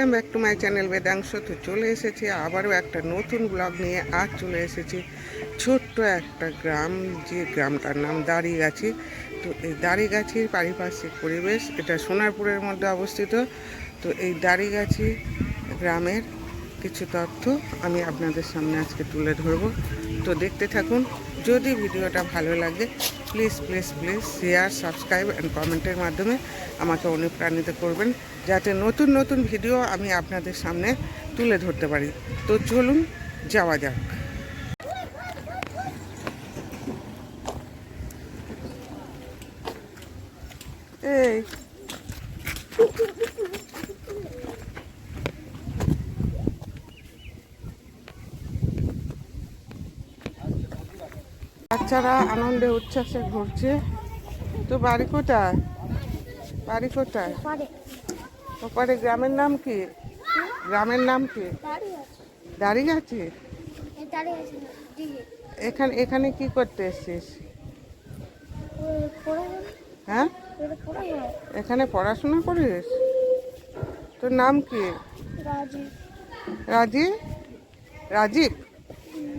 Welcome back to my channel Vedansh তো চলে এসেছি, আবারও একটা নতুন ব্লগ নিয়ে আজ চলে এসেছি। ছোট্ট একটা গ্রাম, যে গ্রামটার নাম দাড়িগাছি। তো এই দাড়িগাছির পারিপার্শ্বিক পরিবেশ, এটা সোনারপুরের মধ্যে অবস্থিত। তো এই দাড়িগাছি গ্রামের কিছু তথ্য আমি আপনাদের সামনে আজকে তুলে ধরবো। তো দেখতে থাকুন, যদি ভিডিওটা ভালো লাগে please please please share subscribe and কমেন্টের মাধ্যমে আমাকে অনুপ্রাণিত করবেন, যাতে নতুন নতুন ভিডিও আমি আপনাদের সামনে তুলে ধরতে পারি। তো চলুন, যাওয়া যাক। এই। বাচ্চারা আনন্দে উচ্ছ্বাসে ঘুরছে। তো বাড়ি কোথায়? বাড়ি কোথায়? ওপারে। গ্রামের নাম কি? গ্রামের নাম কি? দাঁড়িয়ে আছে। দাঁড়িয়ে আছে এই দাঁড়িয়ে আছে। না দিকে এখানে এখানে কি করতে এসছিস? হ্যাঁ? এখানে পড়াশোনা করিস? তোর নাম কি? রাজি রাজীব? রাজীব?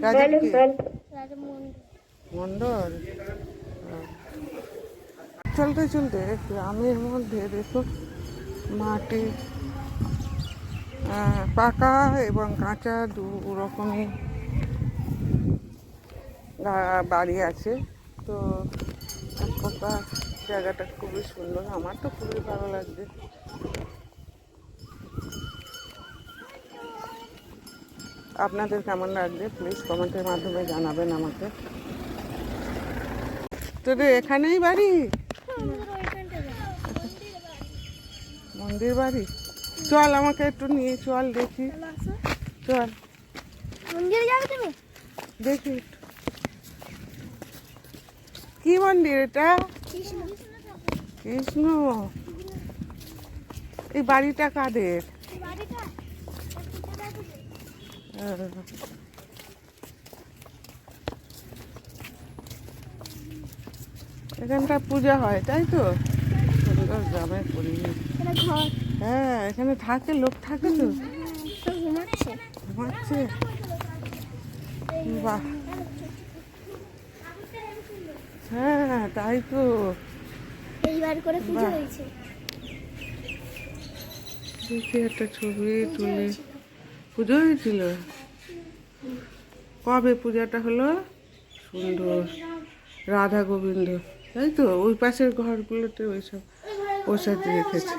রাজীব কি? মন্ডল? চলতে চলতে গ্রামের মধ্যে দেখো, মাটি পাকা এবং কাঁচা দু রকমই বাড়ি আছে। তো এক প্রকার জায়গাটা খুবই সুন্দর। আমার তো খুবই ভালো লাগছে। আপনাদের কেমন লাগবে প্লিজ কমেন্টের মাধ্যমে জানাবেন আমাকে। তোদের এখানেই বাড়ি? মন্দির বাড়ি? চল আমাকে একটু নিয়ে চল দেখি। চল। মন্দিরে যাবে তুমি? দেখি। কি মন্দির এটা? কৃষ্ণ। কৃষ্ণ এই বাড়িটা? কাদের? বাড়িটা এখানটা পূজা হয় তাই তো? সুন্দর গ্রামের পরিবেশ হ্যাঁ এখানে থাকে লোক থাকে তো। ঘুমাচ্ছে। ঘুমাচ্ছে। বাহ। হ্যাঁ তাই তো। এইবার করে পুজো হয়েছে। দেখি একটা ছবি তুলে। পুজো হয়েছিল? কবে পূজাটা হলো? সুন্দর। রাধা গোবিন্দ। তাই তো? ওই পাশের ঘরগুলোতে ওইসব প্রসাদ রেখেছে।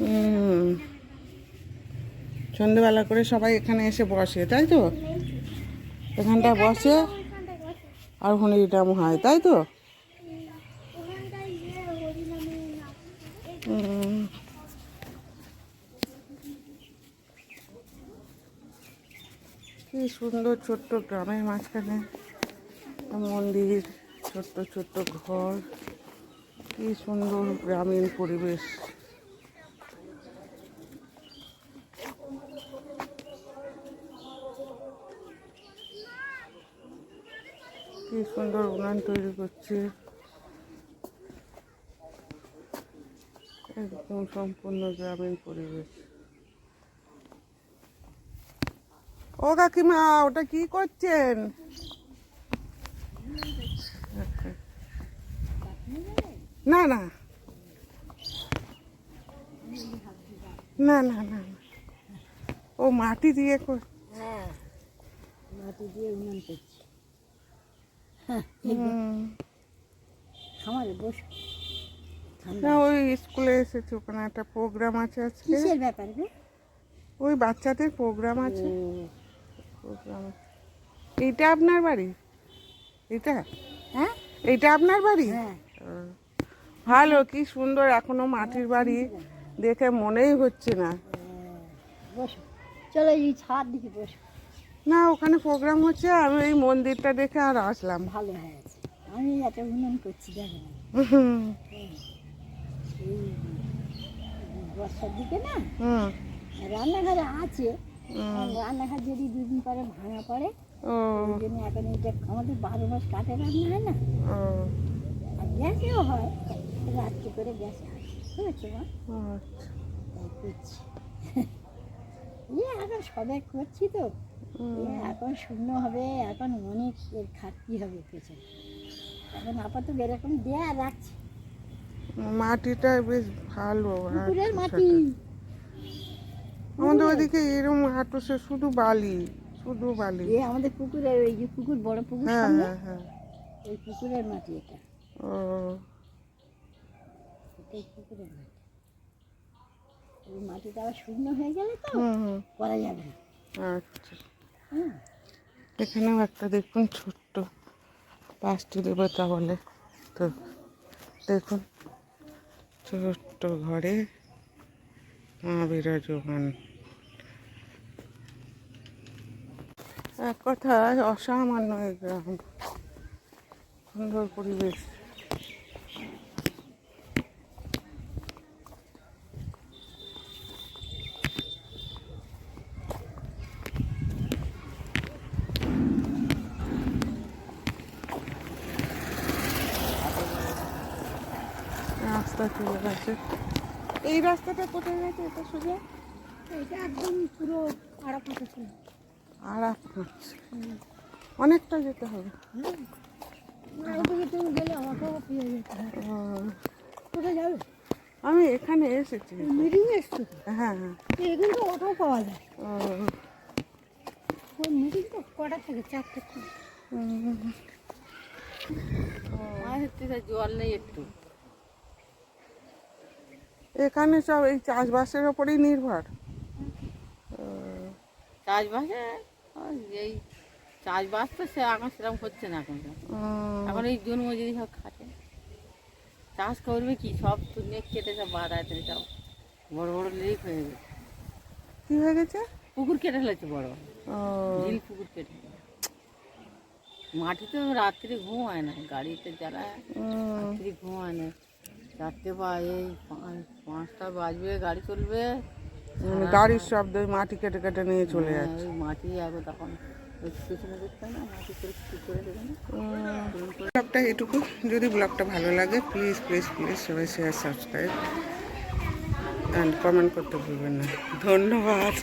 হুম। সন্ধেবেলা করে সবাই এখানে এসে বসে তাই তো? এখানটা বসে আর হরিনাম হয় তাই তো? হুম। কি সুন্দর ছোট্ট গ্রামের মাঝখানে মন্দির, ছোট্ট ছোট্ট ঘর। কি সুন্দর গ্রামীণ পরিবেশ। কি সুন্দর উনান তৈরি করছে। একদম সম্পূর্ণ গ্রামীণ পরিবেশ। ও কাকিমা ওটা কি করছেন? না না। না না না। ও মাটি দিয়ে হ্যাঁ মাটি দিয়ে উন্নয়ন করছি। খামারে বস। না ওই স্কুলে এসেছে ওখানে একটা প্রোগ্রাম আছে আজকে। কিসের ব্যাপার ওই বাচ্চাদের প্রোগ্রাম আছে। প্রোগ্রাম এইটা আপনার বাড়ি? এটা হ্যাঁ? এইটা আপনার বাড়ি? হ্যাঁ। ভালো কি সুন্দর এখনও মাটির বাড়ি। দেখে মনেই হচ্ছে না। চলো এই ছাদ দিকে বসো। না ওখানে প্রোগ্রাম হচ্ছে আমি এই মন্দিরটা দেখে আর আসলাম। ভালো হয়ে আছে আমি এত উন্নয়ন করছি দেখো। না বর্ষার দিকে না রান্নাঘরে আছে আর রান্নাঘর যদি দুদিন পরে ভাঙা পড়ে ওই জন্য এখন আমাদের বারো মাস কাঠে রান্না হয় না? আর গ্যাসেও হয়। রাত্রি করে গ্যাসে হয় বুঝেছ মা? আচ্ছা। করছি। ইয়ে এখন সবাই করছি তো। এখন শূন্য হবে এখন অনেক এর খাটতি হবে পেছনে। এখন আপাতত এরকম দেয়া রাখছি। মাটিটা বেশ ভালো পুকুরের মাটি। আমাদের ওইদিকে এরকম হাঁটু সে শুধু বালি শুধু বালি। এ আমাদের পুকুরের ওই যে পুকুর বড় পুকুর হ্যাঁ হ্যাঁ হ্যাঁ। ওই পুকুরের মাটি এটা। ও। এটাই পুকুরের মাটি। ওই মাটিটা আবার শূন্য হয়ে গেলে তো করা যাবে না। আচ্ছা। হুম এখানেও একটা দেখুন ছোট্ট পাঁচটি দেবতা বলে। তো দেখুন ছোট্ট ঘরে মা বিরাজমান এক কথায় অসামান্য এই গ্রাম। সুন্দর পরিবেশ। রাস্তা চলে গেছে। এই রাস্তাটা কোথায় গেছে এটা সোজা? এটা একদম পুরো আড়া পাতা ছিল আর অনেকটা যেতে হবে। তুমি গেলে আমাকেও পেয়ে যেতে হবে। ও, কোথায় যাবে? আমি এখানে এসেছি। মিটিং এসছো হ্যাঁ হ্যাঁ। এখানে তো অটো পাওয়া যায়। ও, ওই মিটিং তো কটা থেকে? চারটে মাছের জল নেই একটু। এখানে সব এই চাষবাসের ওপরেই নির্ভর। ও, চাষবাসে? ওই এই চাষবাস তো সে এখন সেরকম হচ্ছে না এখন। উম, এখন এই জন মজুরি সব খাটে। চাষ করবে কি? সব তো নেক কেটে সব বাধা আছে সব। বড় বড় লেক হয়ে গেছে। কি হয়ে গেছে? পুকুর কেটে ফেলেছে বড়। বড় ও, ঝিল পুকুর কেটে ফেলেছে। মাটিতে রাত্রি ঘুম হয় না গাড়িতে যারা উম, রাত্রি ঘুম হয় না। চারটে বা এই পাঁচ- পাঁচটা বাজবে গাড়ি চলবে। মানে গাড়ির শব্দ ওই মাটি কেটে কেটে নিয়ে চলে হ্যাঁ, যাচ্ছে। ওই মাটি আগে তখন ওই পেছনে দেখতাম না মাটি করে কিছু করে দেবে না? উম, ব্লগটা এটুকু। যদি ব্লগটা ভালো লাগে প্লিজ প্লিজ প্লিজ সবাই শেয়ার সাবস্ক্রাইব অ্যান্ড কমেন্ট করতে ভুলবেন না। ধন্যবাদ।